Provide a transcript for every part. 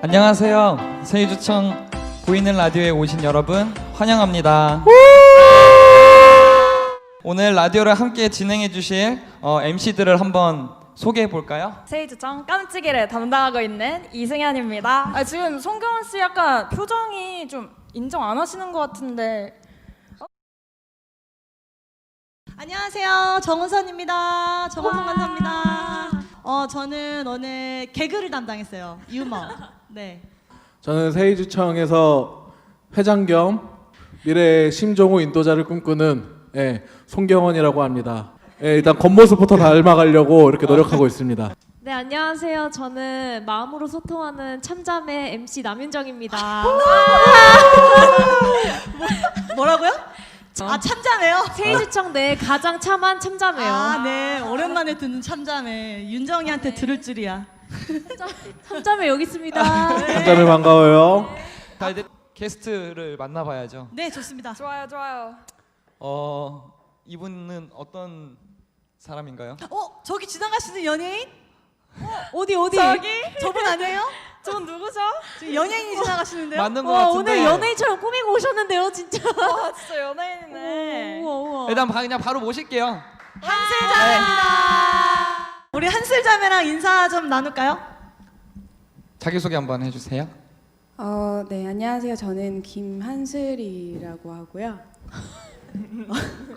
안녕하세요. 세이주청 보이는 라디오에 오신 여러분 환영합니다. 오늘 라디오를 함께 진행해 주실 어, MC들을 한번 소개해 볼까요? 세이주청 깜찍이를 담당하고 있는 이승현입니다. 아, 지금 송경원 씨 약간 표정이 좀 인정 안 하시는 것 같은데 안녕하세요. 정은선입니다. 정은선 간사입니다. 어, 저는 오늘 개그를 담당했어요. 유머. 네. 저는 세이주청에서 회장 겸 미래의 심종호 인도자를 꿈꾸는 예, 송경원이라고 합니다. 예, 일단 겉모습부터 닮아가려고 이렇게 노력하고 있습니다. 네 안녕하세요. 저는 마음으로 소통하는 참자매 MC 남윤정입니다. 뭐라고요? 아, 참자매요? 세이주청 내 가장 참한 참자매요. 아, 네. 오랜만에 듣는 참자매. 윤정이한테 들을 줄이야. 참자매 여기 있습니다. 한자매 반가워요. 자 이제 게스트를 만나봐야죠. 네, 좋습니다. 좋아요, 좋아요. 어 이분은 어떤 사람인가요? 어, 저기 지나가시는 연예인? 어디 어디? 저기 저분 아니에요? 전 누구죠? 지금 연예인이 지나가시는데요? 맞는 것 와 같은데. 오늘 연예인처럼 꾸미고 오셨는데요, 진짜. 와, 진짜 연예인이네. 우와 우와. 일단 바- 그냥 바로 모실게요. 우리 한슬자매랑 인사 좀 나눌까요? 자기 소개 한번 해주세요. 어, 네, 안녕하세요. 저는 김한슬이라고 하고요.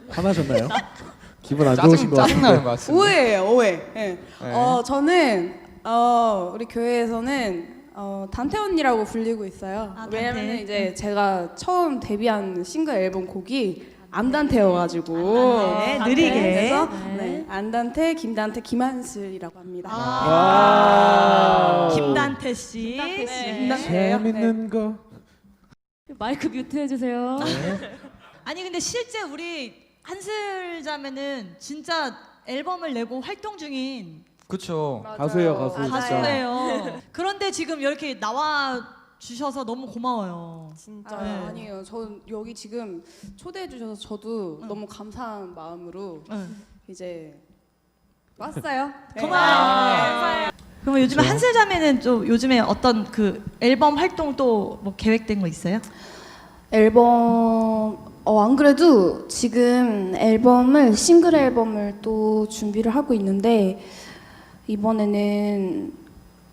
화나셨나요? 기분 안 좋으신 짜증 것 짜증 나는 같은데. 것 같습니다. 오해예요, 오해. 네. 네. 어, 저는 어, 우리 교회에서는 어, 단태 언니라고 불리고 있어요. 아, 단태. 왜냐면 이제 제가 처음 데뷔한 싱글 앨범 곡이 안단태여가지고 안단태, 느리게. 그래서 네. 네, 안단태, 김단태, 김한슬이라고 합니다. 아, 와. 김단태 씨. 김단태 씨. 네. 김단태예요. 재밌는 거. 마이크 뮤트 해주세요. 아니 근데 실제 우리 한슬 자매는 진짜 앨범을 내고 활동 중인 그렇죠. 가수예요, 가수. 진짜. 가수예요. 그런데 지금 이렇게 나와 주셔서 너무 고마워요. 진짜 네. 아니에요. 저 여기 지금 초대해 주셔서 저도 너무 감사한 마음으로 응. 이제 왔어요. 네. 고마워요. 그러면 요즘에 한슬 자매는 좀 요즘에 어떤 그 앨범 활동 또 뭐 계획된 거 있어요? 앨범 어, 안 그래도 지금 앨범을 싱글 앨범을 또 준비를 하고 있는데 이번에는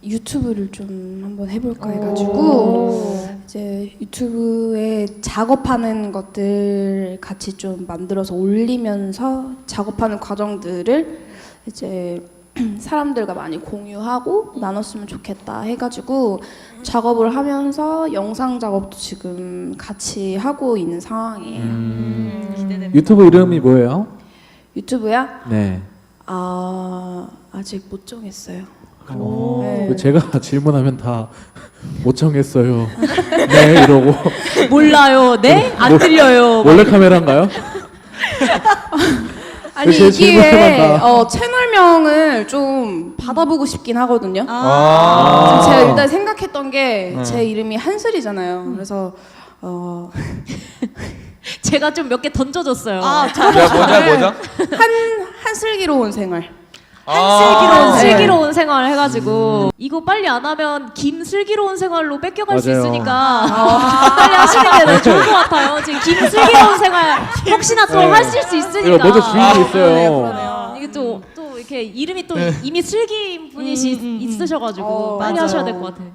유튜브를 좀 한번 해볼까 해가지고 이제 유튜브에 작업하는 것들 같이 좀 만들어서 올리면서 작업하는 과정들을 이제 사람들과 많이 공유하고 나눴으면 좋겠다 해가지고 작업을 하면서 영상 작업도 지금 같이 하고 있는 상황이에요. 음, 기대됩니다. 유튜브 이름이 뭐예요? 유튜브야? 네. 아 아직 못 정했어요. 어, 네. 그 제가 질문하면 다 못 정했어요. 네 이러고 몰라요, 네? 안 들려요. 몰래 카메라인가요? 아니 제 질문을 이기에 한다. 어, 채널명을 좀 받아보고 싶긴 하거든요. 아, 제가 일단 생각했던 게 네. 제 이름이 한슬이잖아요. 그래서 어, 제가 좀 몇 개 던져줬어요. 아, 뭐죠 뭐죠? 한 한슬기로운 생활. 아, 네. 슬기로운 생활 해가지고 이거 빨리 안 하면 김슬기로운 생활로 뺏겨갈 수 맞아요. 있으니까 빨리 하시는 게더 좋을 것 같아요. 지금 김슬기로운 생활 혹시나 또 네. 하실 수 이거 있으니까 먼저 주인이 있어요. 이게 또, 또 이렇게 이름이 또 이미 슬기인 분이 시 음, 음, 음. 있으셔가지고 어, 빨리 맞아요. 하셔야 될 것 같아요.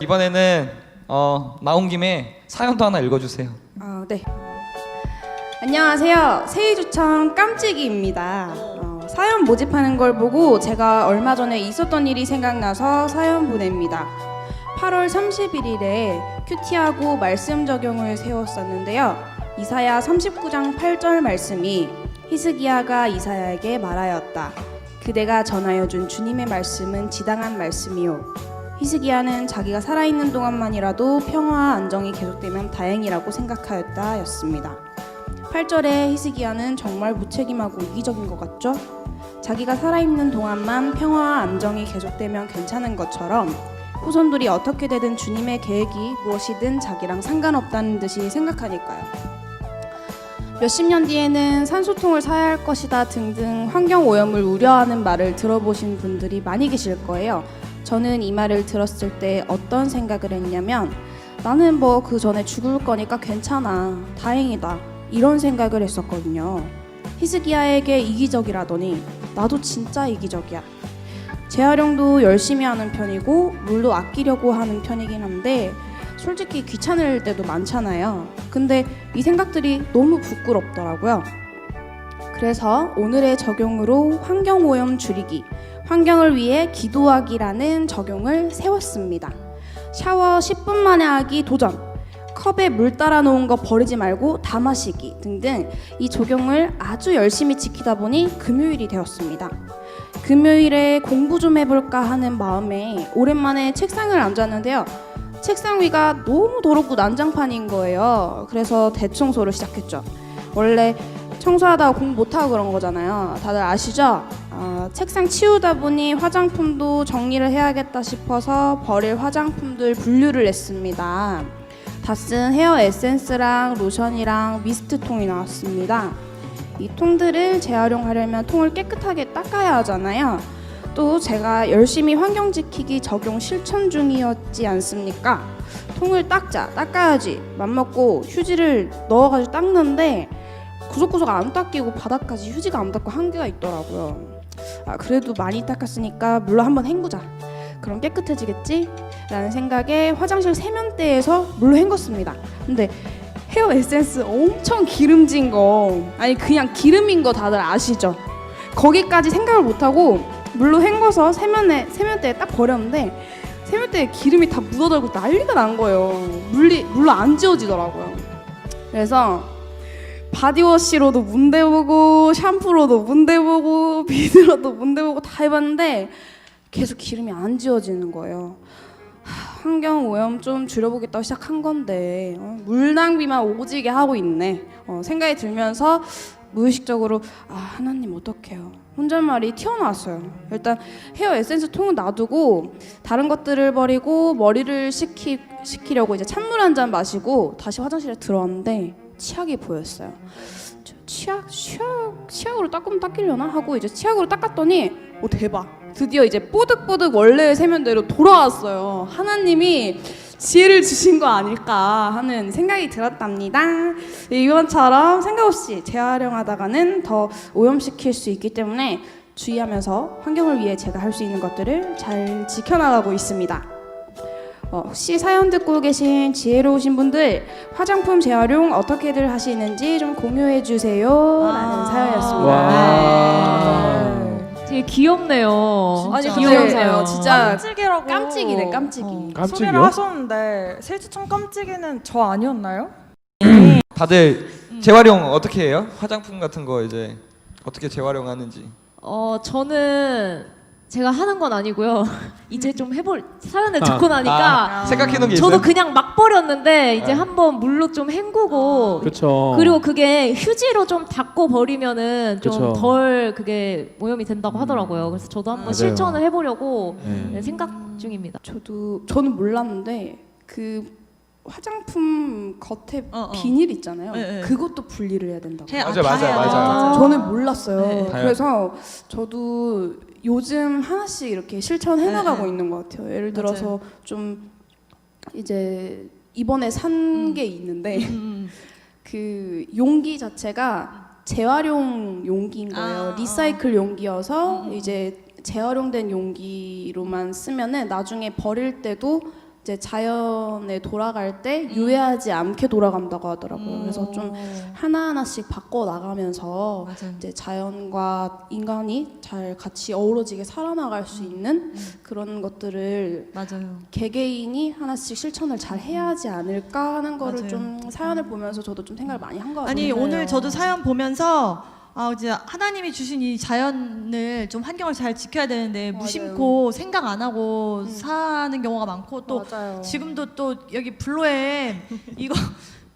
이번에는 어, 나온 김에 사연도 하나 읽어주세요. 아, 네. 안녕하세요. 세이주청 깜찍이입니다. 어, 사연 모집하는 걸 보고 제가 얼마 전에 있었던 일이 생각나서 사연 보냅니다. 8월 31일에 큐티하고 말씀 적용을 세웠었는데요. 이사야 39장 8절 말씀이 히스기야가 이사야에게 말하였다. 그대가 전하여 준 주님의 말씀은 지당한 말씀이요. 히스기야는 자기가 살아있는 동안만이라도 평화와 안정이 계속되면 다행이라고 생각하였다였습니다. 8절에 히스기야는 정말 무책임하고 이기적인 것 같죠? 자기가 살아있는 동안만 평화와 안정이 계속되면 괜찮은 것처럼 후손들이 어떻게 되든 주님의 계획이 무엇이든 자기랑 상관없다는 듯이 생각하니까요. 몇십 년 뒤에는 산소통을 사야 할 것이다 등등 환경 오염을 우려하는 말을 들어보신 분들이 많이 계실 거예요. 저는 이 말을 들었을 때 어떤 생각을 했냐면 나는 뭐 그 전에 죽을 거니까 괜찮아. 다행이다. 이런 생각을 했었거든요. 히스기야에게 이기적이라더니 나도 진짜 이기적이야. 재활용도 열심히 하는 편이고 물도 아끼려고 하는 편이긴 한데 솔직히 귀찮을 때도 많잖아요. 근데 이 생각들이 너무 부끄럽더라고요. 그래서 오늘의 적용으로 환경오염 줄이기, 환경을 위해 기도하기라는 적용을 세웠습니다. 샤워 10분 만에 하기 도전, 컵에 물 따라 놓은 거 버리지 말고 다 마시기 등등 이 적용을 아주 열심히 지키다 보니 금요일이 되었습니다. 금요일에 공부 좀 해볼까 하는 마음에 오랜만에 책상을 앉았는데요. 책상 위가 너무 더럽고 난장판인 거예요. 그래서 대청소를 시작했죠. 원래 청소하다가 공부 못하고 그런 거잖아요. 다들 아시죠? 아, 책상 치우다 보니 화장품도 정리를 해야겠다 싶어서 버릴 화장품들 분류를 했습니다. 다 쓴 헤어 에센스랑 로션이랑 미스트 통이 나왔습니다. 이 통들을 재활용하려면 통을 깨끗하게 닦아야 하잖아요. 또 제가 열심히 환경 지키기 적용 실천 중이었지 않습니까? 통을 닦자, 닦아야지. 맘먹고 휴지를 넣어가지고 닦는데 구석구석 안 닦이고 바닥까지 휴지가 안 닦고 한계가 있더라고요. 아, 그래도 많이 닦았으니까 물로 한번 헹구자. 그럼 깨끗해지겠지? 라는 생각에 화장실 세면대에서 물로 헹궜습니다. 근데 헤어 에센스 엄청 기름진 거 아니 그냥 기름인 거 다들 아시죠? 거기까지 생각을 못하고 물로 헹궈서 세면에 세면대에 딱 버렸는데 세면대에 기름이 다 묻어들고 난리가 난 거예요. 물리 물로 안 지워지더라고요. 그래서 바디워시로도 문대보고 샴푸로도 문대보고 비누로도 문대보고 다 해봤는데 계속 기름이 안 지워지는 거예요. 하, 환경 오염 좀 줄여보겠다고 시작한 건데 어, 물 낭비만 오지게 하고 있네. 어, 생각이 들면서 무의식적으로 아 하나님 어떡해요. 혼잣말이 튀어나왔어요. 일단 헤어 에센스 통은 놔두고 다른 것들을 버리고 머리를 식히, 식히려고 이제 찬물 한 잔 마시고 다시 화장실에 들어왔는데 치약이 보였어요. 저 치약 치약 치약으로 닦으면 닦이려나? 하고 이제 치약으로 닦았더니 오 대박 드디어 이제 뽀득뽀득 원래의 세면대로 돌아왔어요. 하나님이 지혜를 주신 거 아닐까 하는 생각이 들었답니다. 이번처럼 생각 없이 재활용하다가는 더 오염시킬 수 있기 때문에 주의하면서 환경을 위해 제가 할 수 있는 것들을 잘 지켜나가고 있습니다. 어, 혹시 사연 듣고 계신 지혜로우신 분들 화장품 재활용 어떻게들 하시는지 좀 공유해 주세요. 라는 사연이었습니다. 와. 되게 귀엽네요. 아니 귀여우세요. 진짜 깜찍이라고 깜찍이네 깜찍이 어, 깜찍이요? 소개를 하셨는데 세주청 깜찍이는 저 아니었나요? 다들 재활용 어떻게 해요? 화장품 같은 거 이제 어떻게 재활용하는지. 어 저는 제가 하는 건 아니고요. 이제 좀 해볼 사연을 아. 듣고 나니까 아, 생각해 놓은 게 있어요? 저도 그냥 막 버렸는데 이제 아. 한번 물로 좀 헹구고 그렇죠. 그리고 그게 휴지로 좀 닦고 버리면은 좀 그쵸. 덜 그게 오염이 된다고 하더라고요. 그래서 저도 한번 맞아요. 실천을 해보려고 네. 네, 생각 중입니다. 저도 저는 몰랐는데 그 화장품 겉에 어, 어. 비닐 있잖아요. 네, 네. 그것도 분리를 해야 된다고. 제- 아, 다 맞아요, 해요. 맞아요. 저는 몰랐어요. 네. 그래서 저도 요즘 하나씩 이렇게 실천해 네, 나가고 네. 있는 것 같아요. 예를 들어서 좀 이제 이번에 산 게 있는데 음. 그 용기 자체가 재활용 용기인 거예요. 아, 리사이클 용기여서 음. 이제 재활용된 용기로만 쓰면은 나중에 버릴 때도 이제 자연에 돌아갈 때 유해하지 않게 돌아간다고 하더라고요. 그래서 좀 하나 하나씩 바꿔 나가면서 맞아요. 이제 자연과 인간이 잘 같이 어우러지게 살아나갈 수 있는 그런 것들을 맞아요. 개개인이 하나씩 실천을 잘 해야 하지 않을까 하는 거를 맞아요. 좀 사연을 보면서 저도 좀 생각을 많이 한 것 같아요. 아니 오늘 저도 사연 보면서 아 이제 하나님이 주신 이 자연을 좀 환경을 잘 지켜야 되는데 맞아요. 무심코 생각 안 하고 사는 경우가 많고 또 맞아요. 지금도 또 여기 블로엠 이거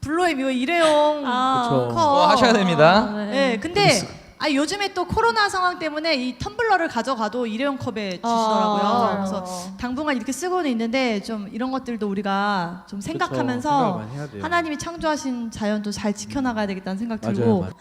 블로엠 이거 일회용 아, 그쵸. 뭐 하셔야 됩니다. 네, 근데 아 요즘에 또 코로나 상황 때문에 이 텀블러를 가져가도 일회용 컵에 주시더라고요. 맞아요. 그래서 당분간 이렇게 쓰고는 있는데 좀 이런 것들도 우리가 좀 생각을 생각하면서 많이 해야 돼요. 하나님이 창조하신 자연도 잘 지켜나가야 되겠다는 생각 맞아요, 들고 맞아요.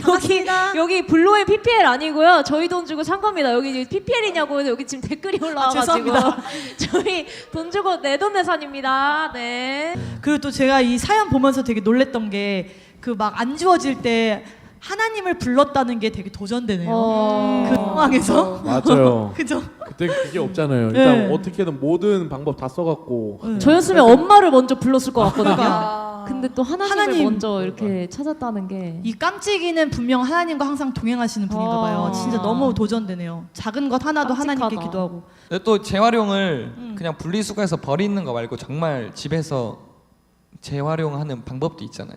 여기 여기 블루의 PPL 아니고요. 저희 돈 주고 산 겁니다. 여기 PPL이냐고 여기 지금 댓글이 올라와가지고 죄송합니다. 저희 돈 주고 내 돈 내산입니다. 네. 그리고 또 제가 이 사연 보면서 되게 놀랬던 게 그 막 안 주어질 때 하나님을 불렀다는 게 되게 도전되네요. 어. 그 상황에서 맞아요. 그죠? 그때 그게 없잖아요. 일단 네. 어떻게든 모든 방법 다 써갖고 네. 저였으면 엄마를 먼저 불렀을 것 같거든요. 그러니까. 근데 또 하나님을 하나님. 먼저 이렇게 찾았다는 게 이 깜찍이는 분명 하나님과 항상 동행하시는 분인가 봐요. 아. 진짜 너무 도전되네요. 작은 것 하나도 하나님께 깜찍하다. 기도하고. 근데 또 재활용을 음. 그냥 분리수거해서 버리는 거 말고 정말 집에서 재활용하는 방법도 있잖아요.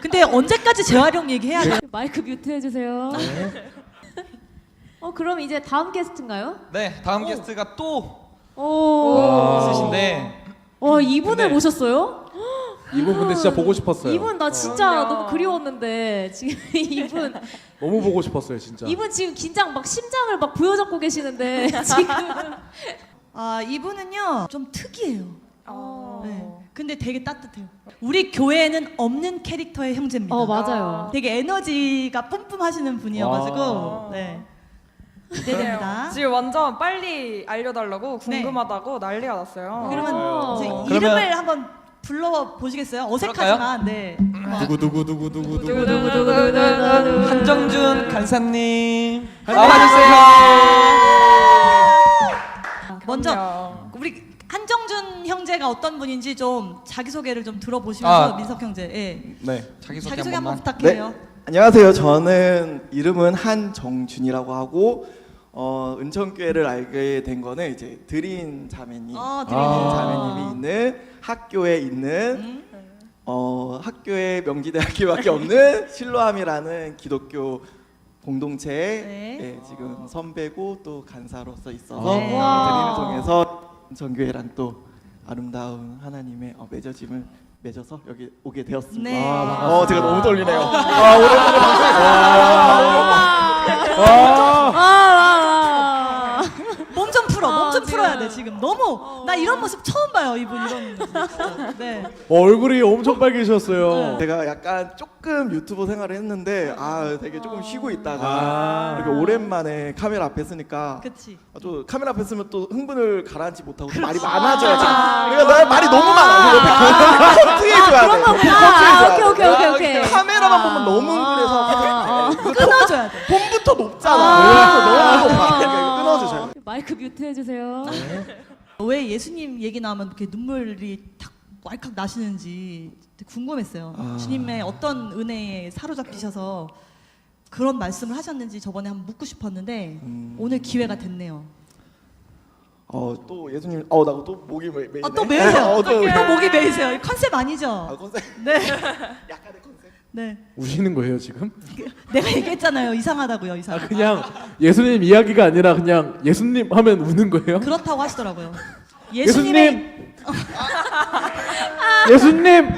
근데 언제까지 재활용 얘기해야 돼요? 마이크 뮤트 해주세요. 어 그럼 이제 다음 게스트인가요? 네, 다음 게스트가 또 오. 있으신데 와 이분을 근데- 모셨어요? 이분 근데 진짜 보고 싶었어요. 이분 나 진짜 그럼요. 너무 그리웠는데 지금 이분 너무 보고 싶었어요, 진짜. 이분 지금 긴장 막 심장을 막 부여잡고 계시는데 지금 아 이분은요 좀 특이해요. 어. 네. 근데 되게 따뜻해요. 우리 교회에는 없는 캐릭터의 형제입니다. 어 맞아요. 되게 에너지가 뿜뿜하시는 분이어가지고 와. 네 기대됩니다. 지금 완전 빨리 알려달라고 네. 궁금하다고 난리가 났어요. 그러면 어. 그러면- 이름을 한번 불러 보시겠어요? 어색하지만 네. 누구 누구 누구 누구 누구 두구두구두구두구두구. 한정준 간사님 먼저 그럼요. 우리 한정준 형제가 어떤 분인지 좀 자기 소개를 좀 들어보시면서 아. 민석 형제 예. 네. 자기 소개 자기 소개 한 번만. 부탁해요. 안녕하세요. 저는 이름은 한정준이라고 하고 어, 은천교회를 알게 된 거는 이제 드린 자매님, 어, 드린 드린 자매님이 있는 학교에 있는 어, 학교에 명지대학교밖에 없는 실로암이라는 기독교 공동체에 네. 예, 지금 선배고 또 간사로서 있어서 네. 드림을 와. 통해서 은천교회랑 또 아름다운 하나님의 어, 맺어짐을 맺어서 여기 오게 되었습니다. 네. 어, 제가 너무 떨리네요. 아, 오랜만에 아, 아, 아. 풀어. 아, 몸좀 지금. 풀어야 돼 지금. 너무 나 이런 모습 처음 봐요 이분 이런. 모습. 네. 어, 얼굴이 엄청 빨개지셨어요. 제가 약간 조금 유튜브 생활을 했는데 아 되게 조금 쉬고 있다가 아. 이렇게 오랜만에 카메라 앞에 쓰니까 그치. 아, 또 카메라 앞에 쓰면 또 흥분을 가라앉지 못하고 또 말이 많아져야지. 그러니까 나 말이 너무 많아. 옆에 커트해줘야 돼. 그런 거구나. 아, 오케이 오케이 오케이 오케이. 카메라만 보면 너무 흥분해서 아, 끊어줘야 돼. 봄부터 높잖아. 아. 너무 높아. 마이크 뮤트 해주세요. 왜 예수님 얘기 나오면 이렇게 눈물이 탁 왈칵 나시는지 궁금했어요. 아. 주님의 어떤 은혜에 사로잡히셔서 그런 말씀을 하셨는지 저번에 한번 묻고 싶었는데 음. 오늘 기회가 됐네요. 어또 예수님 어나 또 목이 매. 매이네. 아, 또 메이세요. 어, 또, 또 목이 메이세요. 이 컨셉 아 아니죠? 컨셉. 네. 약간의 컨셉. 네. 우시는 거예요 지금? 내가 얘기했잖아요. 이상하다고요. 이상. 아 그냥 예수님 이야기가 아니라 그냥 예수님 하면 우는 거예요? 그렇다고 하시더라고요. 예수님. 예수님의 예수님.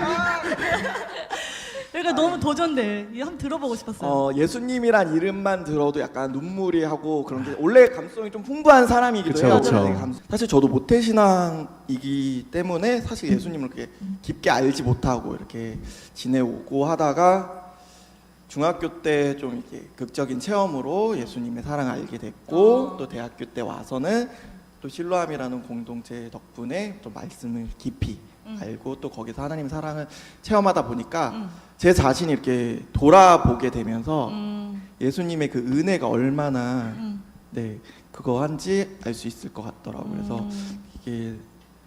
그러니까 너무 도전돼. 이거 한번 들어보고 싶었어요. 어 예수님이란 이름만 들어도 약간 눈물이 하고 그런 게 원래 감성이 좀 풍부한 사람이기도 그쵸, 해요. 그쵸. 되게 감- 사실 저도 모태 신앙이기 때문에 사실 예수님을 그렇게 깊게 알지 못하고 이렇게 지내오고 하다가 중학교 때 좀 이렇게 극적인 체험으로 예수님의 사랑을 알게 됐고 또 대학교 때 와서는 또 실로암이라는 공동체 덕분에 또 말씀을 깊이 알고 또 거기서 하나님의 사랑을 체험하다 보니까 제 자신이 이렇게 돌아보게 되면서 음, 예수님의 그 은혜가 얼마나 음. 네 그거 한지 알 수 있을 것 같더라고요. 그래서 음, 이게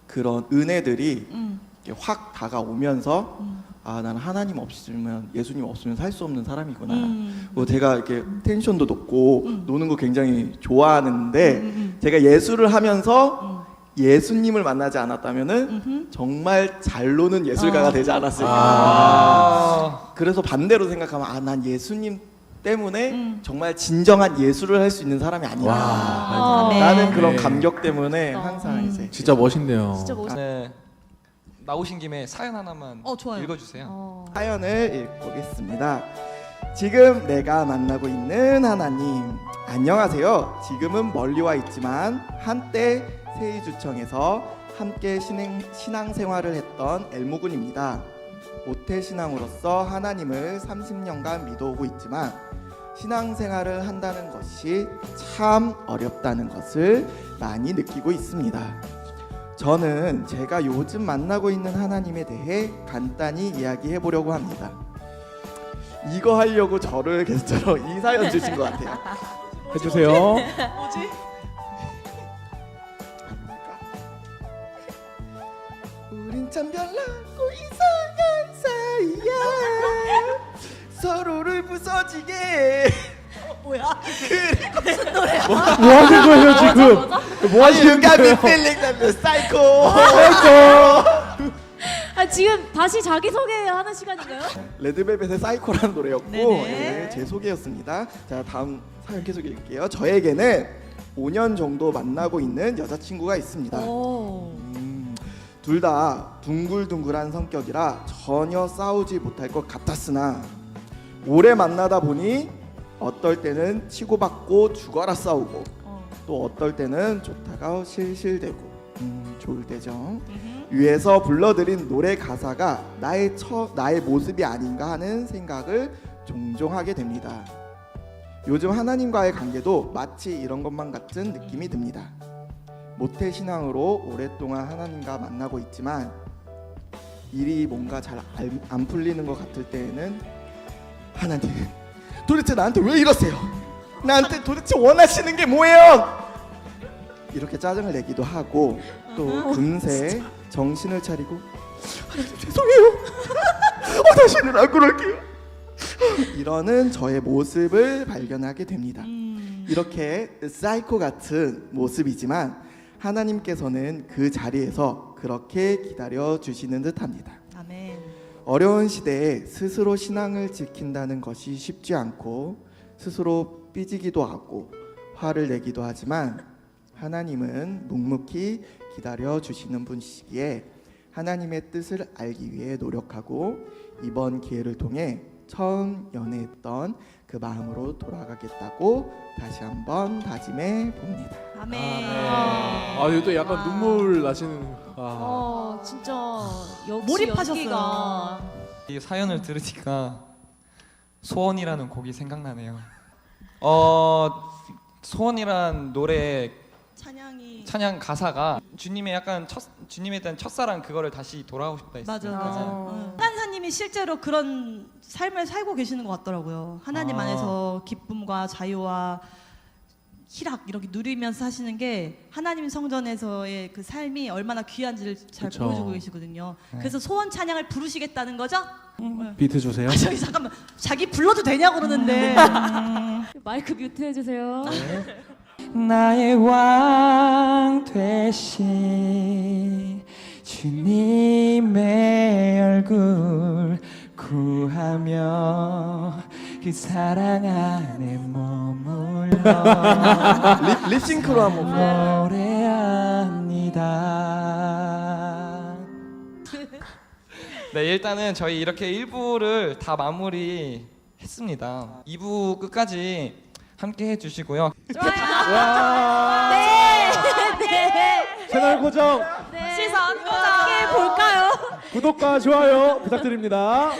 그런 은혜들이 음, 이렇게 확 다가오면서 음. 아 나는 하나님 없으면 예수님 없으면 살 수 없는 사람이구나. 음. 뭐 제가 이렇게 텐션도 높고 음. 노는 거 굉장히 좋아하는데 음, 음, 제가 예술을 하면서 음. 예수님을 만나지 않았다면은 음흠. 정말 잘 노는 예술가가 아. 되지 않았을까. 아. 그래서 반대로 생각하면 아 난 예수님 때문에 음. 정말 진정한 예술을 할 수 있는 사람이 아니야. 와. 네. 나는 그런 네. 감격 때문에 어. 항상 음. 이제 진짜 멋있네요. 진짜 멋있. 네. 나오신 김에 사연 하나만 어, 좋아요. 읽어주세요. 어. 사연을 읽보겠습니다. 지금 내가 만나고 있는 하나님 안녕하세요. 지금은 멀리 와 있지만 한때 세이주청에서 함께 신행, 신앙 생활을 했던 엘모군입니다. 모태신앙으로서 하나님을 30년간 믿어오고 있지만 신앙생활을 한다는 것이 참 어렵다는 것을 많이 느끼고 있습니다. 저는 제가 요즘 만나고 있는 하나님에 대해 간단히 이야기해 보려고 합니다. 이거 하려고 저를 게스트로 이 사연 주신 것 같아요. 해주세요. 뭐지? 우린 참 별나고 이상한 사이야 서로를 부서지게 뭐야? 뭐 하는 거예요 지금? 뭐 하시는 You got me 거예요? feeling like a psycho 아 지금 다시 자기 소개하는 시간인가요? 레드벨벳의 사이코라는 노래였고 네네. 네, 제 소개였습니다. 자 다음 계속 읽을게요. 저에게는 5년 정도 만나고 있는 여자친구가 있습니다. 오. 음, 둘다 둥글둥글한 성격이라 전혀 싸우지 못할 것 같았으나 오래 만나다 보니 어떨 때는 치고받고 죽어라 싸우고 어. 또 어떨 때는 좋다가 실실대고 음, 좋을 때죠. 위에서 불러드린 노래 가사가 나의 처 나의 모습이 아닌가 하는 생각을 종종 하게 됩니다. 요즘 하나님과의 관계도 마치 이런 것만 같은 느낌이 듭니다. 모태 신앙으로 오랫동안 하나님과 만나고 있지만 일이 뭔가 잘 안 풀리는 것 같을 때에는 하나님 도대체 나한테 왜 이러세요? 나한테 도대체 원하시는 게 뭐예요? 이렇게 짜증을 내기도 하고 또 금세 정신을 차리고 하나님 죄송해요. 어, 다시는 안 그럴게요. 이러는 저의 모습을 발견하게 됩니다. 음. 이렇게 사이코 같은 모습이지만 하나님께서는 그 자리에서 그렇게 기다려 주시는 듯합니다. 아멘. 어려운 시대에 스스로 신앙을 지킨다는 것이 쉽지 않고 스스로 삐지기도 하고 화를 내기도 하지만 하나님은 묵묵히 기다려 주시는 분이시기에 하나님의 뜻을 알기 위해 노력하고 이번 기회를 통해 처음 연애했던 그 마음으로 돌아가겠다고 다시 한번 다짐해 봅니다. 아멘. 아 이거 또 약간 눈물 나시는. 아. 어 진짜 역시 몰입하셨어요. 연기가. 이 사연을 들으니까 소원이라는 곡이 생각나네요. 어 소원이란 노래 찬양이 찬양 가사가 주님의 약간 첫 주님에 대한 첫사랑 그거를 다시 돌아가고 싶다 했어요. 맞아 맞아. 맞아. 어. 실제로 그런 삶을 살고 계시는 것 같더라고요. 하나님 아. 안에서 기쁨과 자유와 희락 이렇게 누리면서 사시는 게 하나님 성전에서의 그 삶이 얼마나 귀한지를 잘 그쵸. 보여주고 계시거든요. 네. 그래서 소원 찬양을 부르시겠다는 거죠? 비트 주세요. 아, 저기 잠깐만 자기 불러도 되냐 그러는데 마이크 뮤트 해주세요. 나의 왕 되신 주님의 하며 그 사랑 안에 머물러 립, 립싱크로 한번 노래합니다. 네 일단은 저희 이렇게 1부를 다 마무리 했습니다. 2부 끝까지 함께 해주시고요. 채널 고정, 시선 함께 볼까요? 구독과 좋아요 부탁드립니다.